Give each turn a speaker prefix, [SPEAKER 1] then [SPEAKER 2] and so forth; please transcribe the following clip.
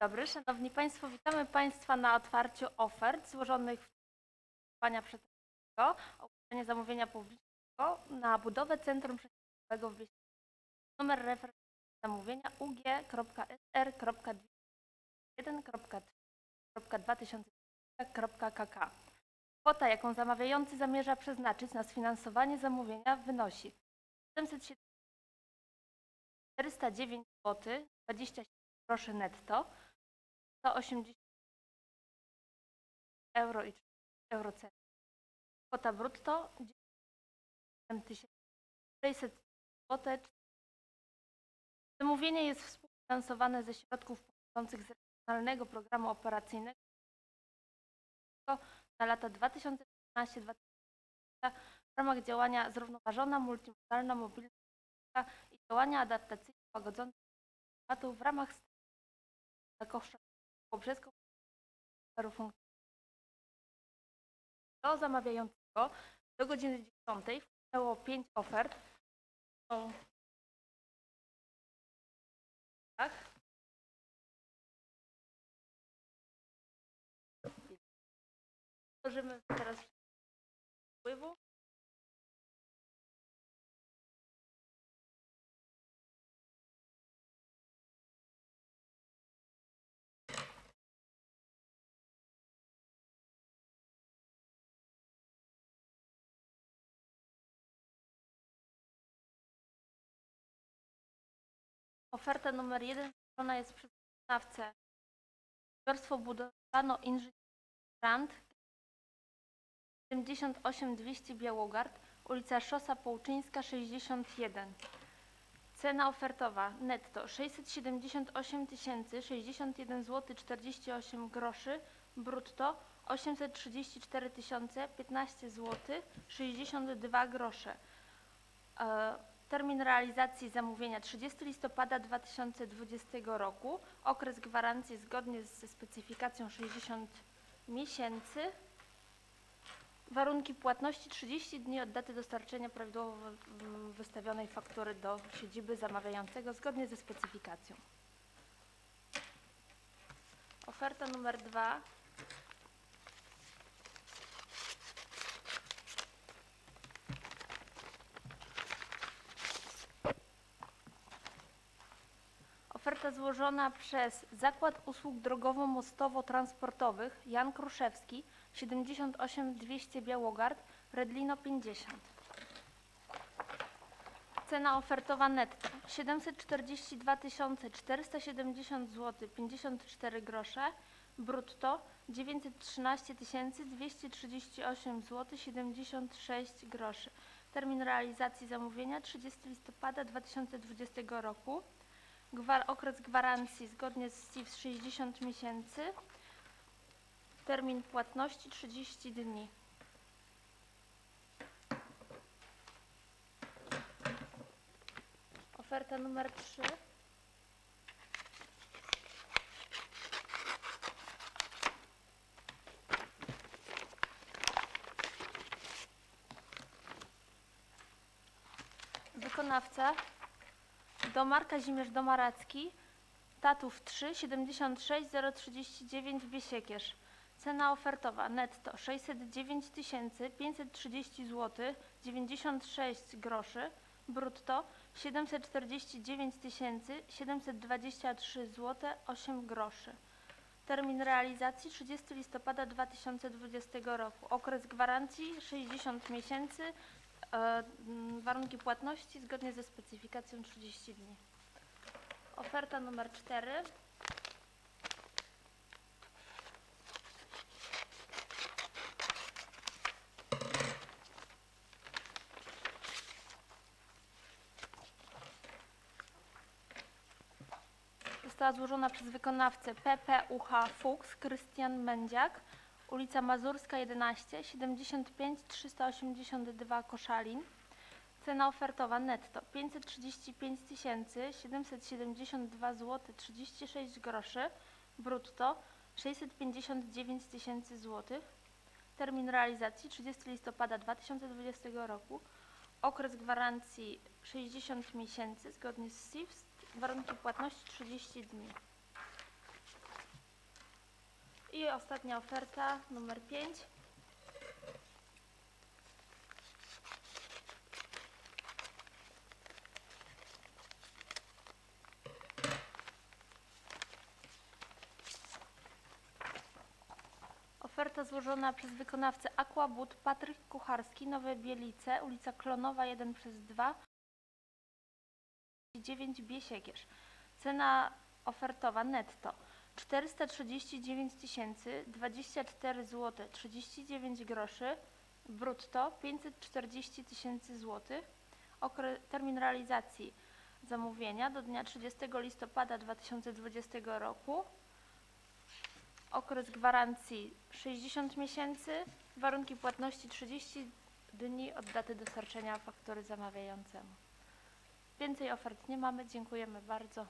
[SPEAKER 1] Dobry, Szanowni Państwo, witamy Państwa na otwarciu ofert złożonych w trwania przetargowego o udzielenie zamówienia publicznego na budowę Centrum Przesiadkowego w Bieszczadach. Numer referencji zamówienia UG.SR.21.2020.kk. Kwota, jaką zamawiający zamierza przeznaczyć na sfinansowanie zamówienia wynosi 409 zł 27 groszy netto, 180 euro i 30 eurocentów. Kwota brutto 9600 zł. Zamówienie jest współfinansowane ze środków pochodzących z Regionalnego Programu Operacyjnego na lata 2014-2020 w ramach działania Zrównoważona Multimodalna Mobilność i działania adaptacyjne klimatu w ramach zakosza poprzez. Do zamawiającego do godziny 10 wpłynęło 5 ofert. Tak. Tworzymy teraz wpływu. Oferta numer jeden złożona jest przez wykonawcę. Przedsiębiorstwo budowlano Inżynier Grant 78200 Białogard, ulica Szosa Połczyńska 61. Cena ofertowa netto 678 061 zł 48 groszy, brutto 834 015 zł 62 grosze. Termin realizacji zamówienia 30 listopada 2020 roku. Okres gwarancji zgodnie ze specyfikacją 60 miesięcy. Warunki płatności 30 dni od daty dostarczenia prawidłowo wystawionej faktury do siedziby zamawiającego zgodnie ze specyfikacją. Oferta numer 2 została złożona przez Zakład Usług Drogowo-Mostowo-Transportowych Jan Kruszewski, 78 200 Białogard, Redlino 50. Cena ofertowa netto 742 470 zł 54 grosze, brutto 913 238 zł 76 groszy. Termin realizacji zamówienia 30 listopada 2020 roku. Gwar- okres gwarancji zgodnie z CIF 60 miesięcy. Termin płatności 30 dni. Oferta numer 3. Wykonawca Domar Kazimierz Domaracki, Tatów 3, 76 039 Biesiekierz. Cena ofertowa netto 609 530 zł 96 groszy, brutto 749 723 zł 8 groszy. Termin realizacji 30 listopada 2020 roku. Okres gwarancji 60 miesięcy. E, mm, warunki płatności zgodnie ze specyfikacją 30 dni. Oferta numer 4. Została złożona przez wykonawcę PPUH Fuchs Krystian Mędziak, ulica Mazurska 11, 75 382 Koszalin. Cena ofertowa netto 535 772 zł 36 groszy, brutto 659 tysięcy zł. Termin realizacji 30 listopada 2020 roku. Okres gwarancji 60 miesięcy zgodnie z SIFS. Warunki płatności 30 dni. I ostatnia oferta, numer 5. Oferta złożona przez wykonawcę Aquabud Patryk Kucharski, Nowe Bielice, ulica Klonowa 1 przez 2, 9 Biesiegierz. Cena ofertowa netto 439 tysięcy 24 zł 39 groszy, brutto 540 tysięcy złotych. Termin realizacji zamówienia do dnia 30 listopada 2020 roku. Okres gwarancji 60 miesięcy, warunki płatności 30 dni od daty dostarczenia faktury zamawiającemu. Więcej ofert nie mamy, dziękujemy bardzo.